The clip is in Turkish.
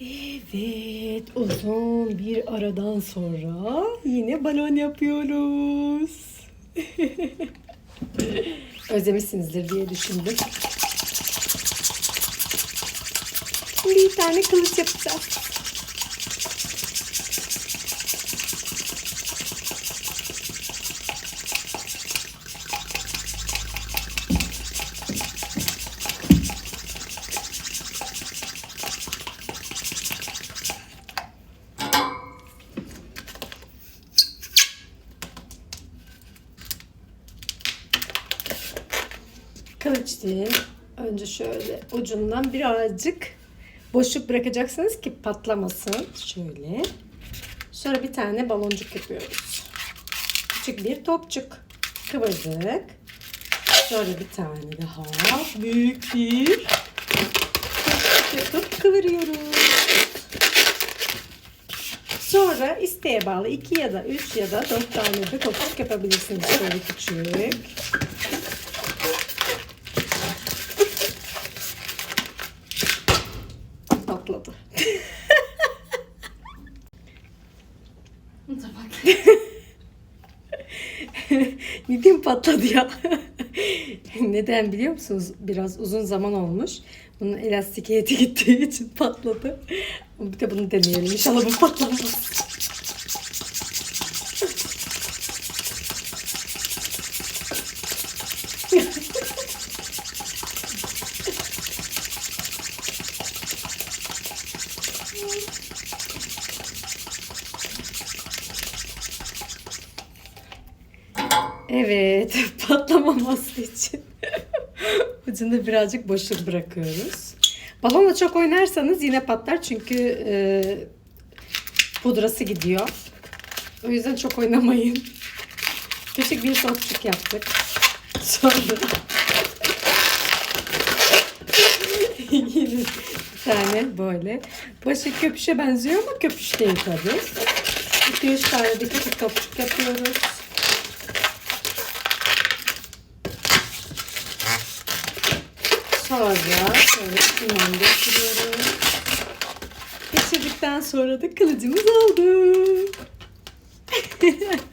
Evet, uzun bir aradan sonra yine balon yapıyoruz. Özlemişsinizdir diye düşündüm. Bir tane kılıç yapacağız. Kılıç değil. Önce şöyle ucundan birazcık boşluk bırakacaksınız ki patlamasın. Şöyle. Sonra bir tane baloncuk yapıyoruz. Küçük bir topçuk kıvırdık. Sonra bir tane daha büyük bir topçuk yapıp kıvırıyoruz. Sonra isteğe bağlı 2 ya da 3 ya da 4 tane de topçuk yapabilirsiniz. Şöyle küçük. Patladı. Neden patladı ya? Neden biliyor musunuz? Biraz uzun zaman olmuş. Bunun elastik gittiği için patladı. Bir de bunu deneyelim. İnşallah bu patlamaz. Evet, patlamaması için ucunda birazcık boşluk bırakıyoruz. Balonla çok oynarsanız yine patlar çünkü e, pudrası gidiyor. O yüzden çok oynamayın. Küçük bir topçuk yaptık. Sonra yine bir tane böyle. Başı köpüşe benziyor ama köpüş değil tabii. 2-3 tane de küçük topçuk yapıyoruz. Sonra şöyle limon geçiriyoruz. Geçirdikten sonra da kılıcımız oldu.